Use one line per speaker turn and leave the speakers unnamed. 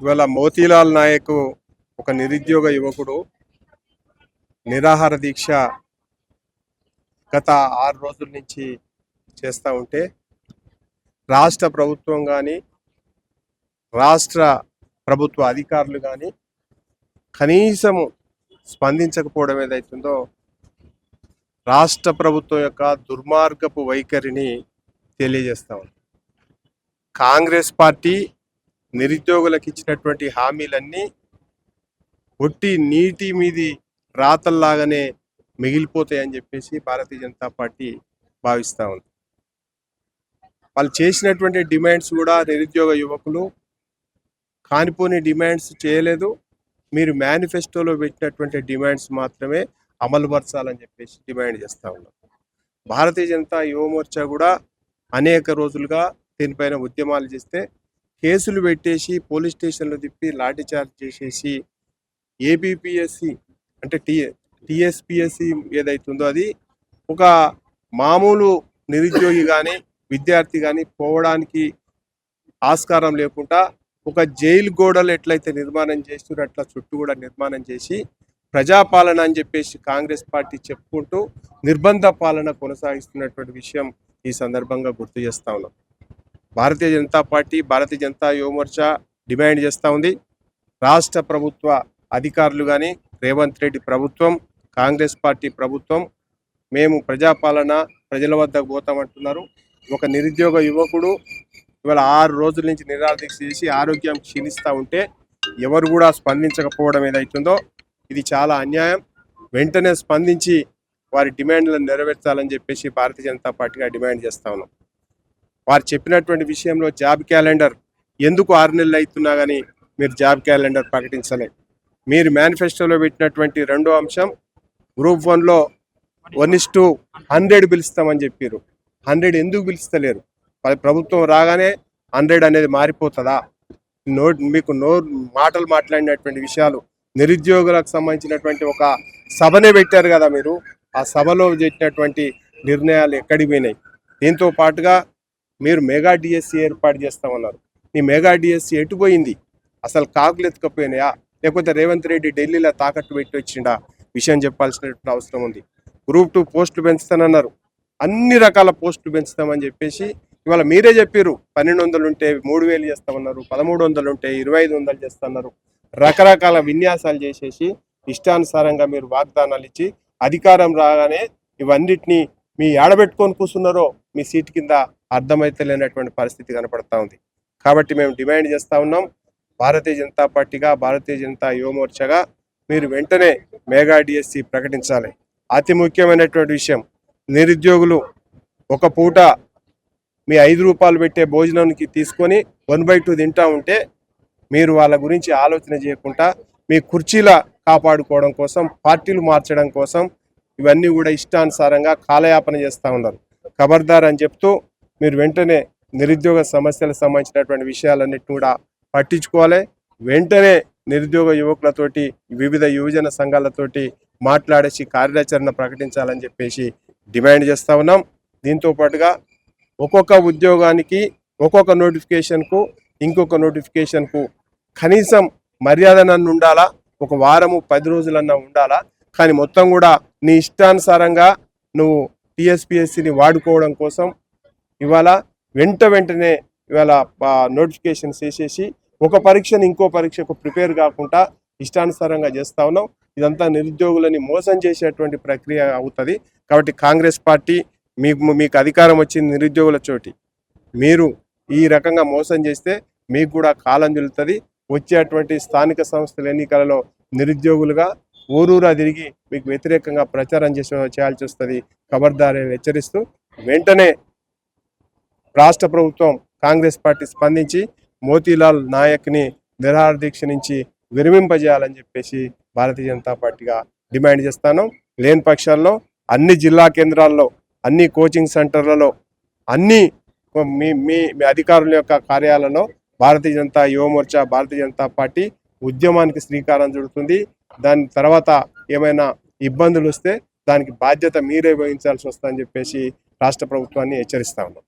ఇవాళ మోతీలాల్ నాయక్ ఒక నిరుద్యోగ యువకుడు. నిరాహార దీక్ష గత ఆరు రోజుల నుంచి చేస్తూ ఉంటే రాష్ట్ర ప్రభుత్వం కానీ రాష్ట్ర ప్రభుత్వ అధికారులు కానీ కనీసం స్పందించకపోవడం ఏదైతుందో రాష్ట్ర ప్రభుత్వం యొక్క దుర్మార్గపు వైఖరిని తెలియజేస్తా ఉంది. కాంగ్రెస్ పార్టీ నిరుద్యోగులకు ఇచ్చినటువంటి హామీలన్నీ ఒట్టి నీటి మీది రాతల్లాగానే మిగిలిపోతాయని చెప్పేసి భారతీయ జనతా పార్టీ భావిస్తూ ఉంది. వాళ్ళు చేసినటువంటి డిమాండ్స్ కూడా నిరుద్యోగ యువకులు కానిపోని డిమాండ్స్ చేయలేదు. మీరు మేనిఫెస్టోలో పెట్టినటువంటి డిమాండ్స్ మాత్రమే అమలుపరచాలని చెప్పేసి డిమాండ్ చేస్తూ ఉన్నారు భారతీయ జనతా యువమోర్చా కూడా అనేక రోజులుగా దీనిపైన ఉద్యమాలు చేస్తే కేసులు పెట్టేసి పోలీస్ స్టేషన్లో తిప్పి లాఠీచార్జ్ చేసేసి ఏబిపిఎస్సి అంటే టి టిఎస్పిఎస్సి ఏదైతుందో అది ఒక మామూలు నిరుద్యోగి కానీ విద్యార్థి కానీ పోవడానికి ఆస్కారం లేకుండా ఒక జైలు గోడలు ఎట్లయితే నిర్మాణం చేస్తున్నారు అట్లా చుట్టూ కూడా నిర్మాణం చేసి ప్రజాపాలన అని చెప్పేసి కాంగ్రెస్ పార్టీ చెప్పుకుంటూ నిర్బంధ పాలన కొనసాగిస్తున్నటువంటి విషయం ఈ సందర్భంగా గుర్తు చేస్తా ఉన్నాం. భారతీయ జనతా పార్టీ భారతీయ జనతా యువమోర్చా డిమాండ్ చేస్తూ ఉంది. రాష్ట్ర ప్రభుత్వ అధికారులు కానీ రేవంత్ రెడ్డి ప్రభుత్వం కాంగ్రెస్ పార్టీ ప్రభుత్వం మేము ప్రజాపాలన ప్రజల వద్దకు పోతామంటున్నారు. ఒక నిరుద్యోగ యువకుడు ఇవాళ ఆరు రోజుల నుంచి నిరాదీక్ష చేసి ఆరోగ్యం క్షీణిస్తూ ఉంటే ఎవరు కూడా స్పందించకపోవడం ఏదైతుందో ఇది చాలా అన్యాయం. వెంటనే స్పందించి వారి డిమాండ్లను నెరవేర్చాలని చెప్పేసి భారతీయ జనతా పార్టీగా డిమాండ్ చేస్తా ఉన్నాం. వారు చెప్పినటువంటి విషయంలో జాబ్ క్యాలెండర్ ఎందుకు ఆరు నెలలు అవుతున్నా కానీ మీరు జాబ్ క్యాలెండర్ ప్రకటించలే. మీరు మేనిఫెస్టోలో పెట్టినటువంటి రెండో అంశం గ్రూప్ వన్లో వన్ ఇస్ టు హండ్రెడ్ పిలుస్తామని చెప్పారు హండ్రెడ్ ఎందుకు పిలుస్తలేరు? ప్రభుత్వం రాగానే హండ్రెడ్ అనేది మారిపోతుందా? నో మీకు నో మాటలు మాట్లాడినటువంటి విషయాలు నిరుద్యోగులకు సంబంధించినటువంటి ఒక సభనే పెట్టారు కదా మీరు. ఆ సభలో పెట్టినటువంటి నిర్ణయాలు ఎక్కడికి పోయినాయి? దీంతో పాటుగా మీరు మెగా డిఎస్సి ఏర్పాటు చేస్తామన్నారు. నీ మెగా డిఎస్సి ఎటు పోయింది? అసలు కాకులు ఎత్తుకపోయినాయా? లేకపోతే రేవంత్ రెడ్డి ఢిల్లీలో తాకట్టు పెట్టి వచ్చిండా? విషయం చెప్పాల్సినటువంటి అవసరం ఉంది. గ్రూప్ టూ పోస్టులు పెంచుతానన్నారు. అన్ని రకాల పోస్టులు పెంచుతామని చెప్పేసి ఇవాళ మీరే చెప్పారు పన్నెండు వందలు ఉంటే మూడు వేలు చేస్తామన్నారు. పదమూడు వందలు ఉంటే ఇరవై ఐదు వందలు చేస్తున్నారు. రకరకాల విన్యాసాలు చేసేసి ఇష్టానుసారంగా మీరు వాగ్దానాలు ఇచ్చి అధికారం రాగానే ఇవన్నిటిని మీ ఆడబెట్టుకొని కూర్చున్నారో మీ సీట్ కింద అర్థమైతే లేనటువంటి పరిస్థితి కనపడతా ఉంది. కాబట్టి మేము డిమాండ్ చేస్తూ ఉన్నాం భారతీయ జనతా పార్టీగా భారతీయ జనతా యువమోర్చగా మీరు వెంటనే మెగా డిఎస్సి ప్రకటించాలి. అతి ముఖ్యమైనటువంటి విషయం నిరుద్యోగులు ఒక పూట మీ ఐదు రూపాయలు పెట్టే భోజనానికి తీసుకొని వన్ బై టూ తింటా ఉంటే మీరు వాళ్ళ గురించి ఆలోచన చేయకుండా మీ కుర్చీల కాపాడుకోవడం కోసం పార్టీలు మార్చడం కోసం ఇవన్నీ కూడా ఇష్టానుసారంగా కాలయాపన చేస్తూ ఉన్నారు. ఖబర్దార్ అని చెప్తూ మీరు వెంటనే నిరుద్యోగ సమస్యలకు సంబంధించినటువంటి విషయాలన్నిటిని కూడా పట్టించుకోవాలి. వెంటనే నిరుద్యోగ యువకులతోటి వివిధ యువజన సంఘాలతోటి మాట్లాడేసి కార్యాచరణ ప్రకటించాలని చెప్పేసి డిమాండ్ చేస్తా ఉన్నాం. దీంతో పాటుగా ఒక్కొక్క ఉద్యోగానికి ఒక్కొక్క నోటిఫికేషన్కు ఇంకొక నోటిఫికేషన్కు కనీసం మర్యాదనన్ను ఉండాలా? ఒక వారము పది రోజులన్నా ఉండాలా? కానీ మొత్తం కూడా నీ ఇష్టానుసారంగా నువ్వు టీఎస్పిఎస్సిని వాడుకోవడం కోసం ఇవాళ వెంట వెంటనే ఇవాళ నోటిఫికేషన్స్ వేసేసి ఒక పరీక్షను ఇంకో పరీక్షకు ప్రిపేర్ కాకుండా ఇష్టానుసారంగా చేస్తా ఉన్నాం. ఇదంతా నిరుద్యోగులని మోసం చేసేటువంటి ప్రక్రియ అవుతుంది. కాబట్టి కాంగ్రెస్ పార్టీ మీకు మీకు అధికారం వచ్చింది నిరుద్యోగుల చోటి. మీరు ఈ రకంగా మోసం చేస్తే మీకు కూడా కాలం చెల్లుతుంది వచ్చేటువంటి స్థానిక సంస్థల ఎన్నికలలో నిరుద్యోగులుగా ఊరూరా తిరిగి మీకు వ్యతిరేకంగా ప్రచారం చేసే చేయాల్సి వస్తుంది. ఖబర్దారని హెచ్చరిస్తూ వెంటనే రాష్ట్ర ప్రభుత్వం కాంగ్రెస్ పార్టీ స్పందించి మోతీలాల్ నాయక్ని నిరహార దీక్ష నుంచి విరమింపజేయాలని చెప్పేసి భారతీయ జనతా పార్టీగా డిమాండ్ చేస్తాను. లేని పక్షాల్లో అన్ని జిల్లా కేంద్రాల్లో అన్ని కోచింగ్ సెంటర్లలో అన్ని మీ మీ మీ అధికారుల యొక్క కార్యాలలో భారతీయ జనతా యువమోర్చా భారతీయ జనతా పార్టీ ఉద్యమానికి శ్రీకారం చుడుతుంది. దాని తర్వాత ఏమైనా ఇబ్బందులు వస్తే దానికి బాధ్యత మీరే వహించాల్సి వస్తుందని చెప్పేసి రాష్ట్ర ప్రభుత్వాన్ని హెచ్చరిస్తా ఉన్నాం.